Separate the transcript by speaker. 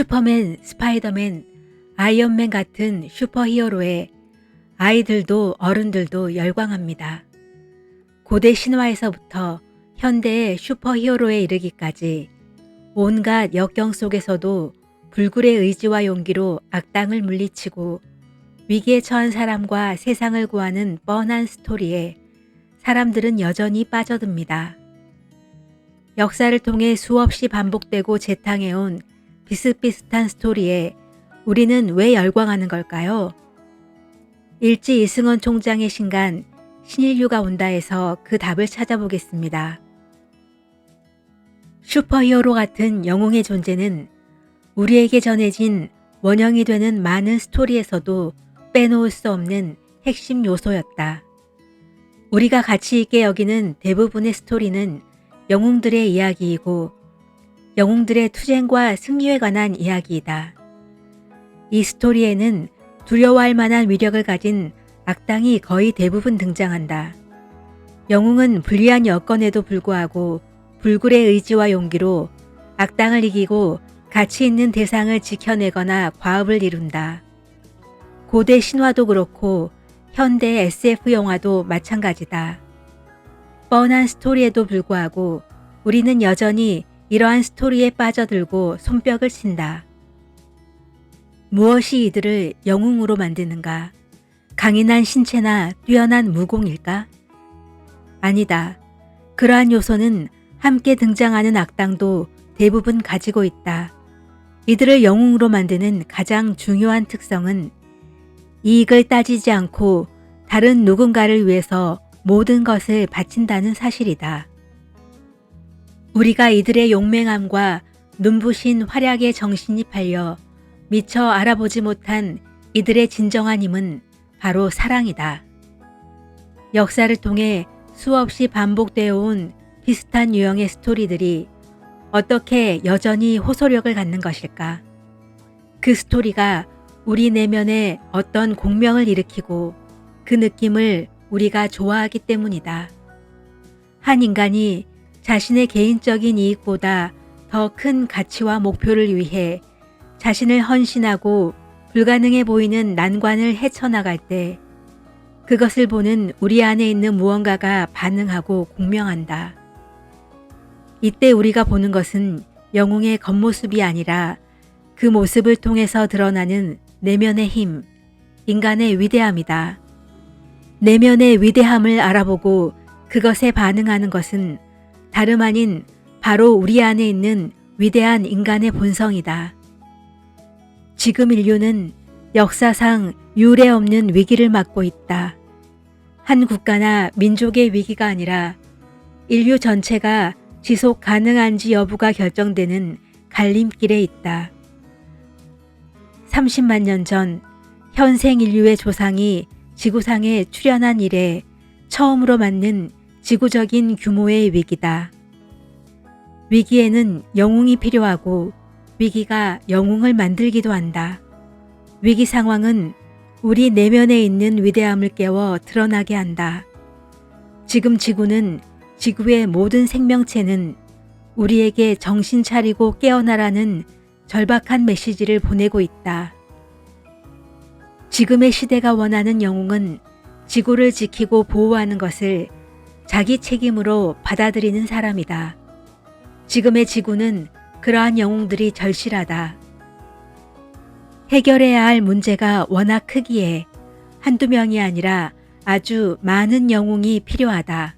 Speaker 1: 슈퍼맨, 스파이더맨, 아이언맨 같은 슈퍼 히어로에 아이들도 어른들도 열광합니다. 고대 신화에서부터 현대의 슈퍼 히어로에 이르기까지 온갖 역경 속에서도 불굴의 의지와 용기로 악당을 물리치고 위기에 처한 사람과 세상을 구하는 뻔한 스토리에 사람들은 여전히 빠져듭니다. 역사를 통해 수없이 반복되고 재탕해온 비슷비슷한 스토리에 우리는 왜 열광하는 걸까요? 일지 이승원 총장의 신간 신인류가 온다에서 그 답을 찾아보겠습니다. 슈퍼히어로 같은 영웅의 존재는 우리에게 전해진 원형이 되는 많은 스토리에서도 빼놓을 수 없는 핵심 요소였다. 우리가 가치 있게 여기는 대부분의 스토리는 영웅들의 이야기이고 영웅들의 투쟁과 승리에 관한 이야기이다. 이 스토리에는 두려워할 만한 위력을 가진 악당이 거의 대부분 등장한다. 영웅은 불리한 여건에도 불구하고 불굴의 의지와 용기로 악당을 이기고 가치 있는 대상을 지켜내거나 과업을 이룬다. 고대 신화도 그렇고 현대 SF 영화도 마찬가지다. 뻔한 스토리에도 불구하고 우리는 여전히 이러한 스토리에 빠져들고 손뼉을 친다. 무엇이 이들을 영웅으로 만드는가? 강인한 신체나 뛰어난 무공일까? 아니다. 그러한 요소는 함께 등장하는 악당도 대부분 가지고 있다. 이들을 영웅으로 만드는 가장 중요한 특성은 이익을 따지지 않고 다른 누군가를 위해서 모든 것을 바친다는 사실이다. 우리가 이들의 용맹함과 눈부신 활약에 정신이 팔려 미처 알아보지 못한 이들의 진정한 힘은 바로 사랑이다. 역사를 통해 수없이 반복되어 온 비슷한 유형의 스토리들이 어떻게 여전히 호소력을 갖는 것일까? 그 스토리가 우리 내면에 어떤 공명을 일으키고 그 느낌을 우리가 좋아하기 때문이다. 한 인간이 자신의 개인적인 이익보다 더 큰 가치와 목표를 위해 자신을 헌신하고 불가능해 보이는 난관을 헤쳐나갈 때 그것을 보는 우리 안에 있는 무언가가 반응하고 공명한다. 이때 우리가 보는 것은 영웅의 겉모습이 아니라 그 모습을 통해서 드러나는 내면의 힘, 인간의 위대함이다. 내면의 위대함을 알아보고 그것에 반응하는 것은 다름 아닌 바로 우리 안에 있는 위대한 인간의 본성이다. 지금 인류는 역사상 유례 없는 위기를 맞고 있다. 한 국가나 민족의 위기가 아니라 인류 전체가 지속 가능한지 여부가 결정되는 갈림길에 있다. 30만 년 전 현생 인류의 조상이 지구상에 출현한 이래 처음으로 맞는 지구적인 규모의 위기다. 위기에는 영웅이 필요하고 위기가 영웅을 만들기도 한다. 위기 상황은 우리 내면에 있는 위대함을 깨워 드러나게 한다. 지금 지구는 지구의 모든 생명체는 우리에게 정신 차리고 깨어나라는 절박한 메시지를 보내고 있다. 지금의 시대가 원하는 영웅은 지구를 지키고 보호하는 것을 자기 책임으로 받아들이는 사람이다. 지금의 지구는 그러한 영웅들이 절실하다. 해결해야 할 문제가 워낙 크기에 한두 명이 아니라 아주 많은 영웅이 필요하다.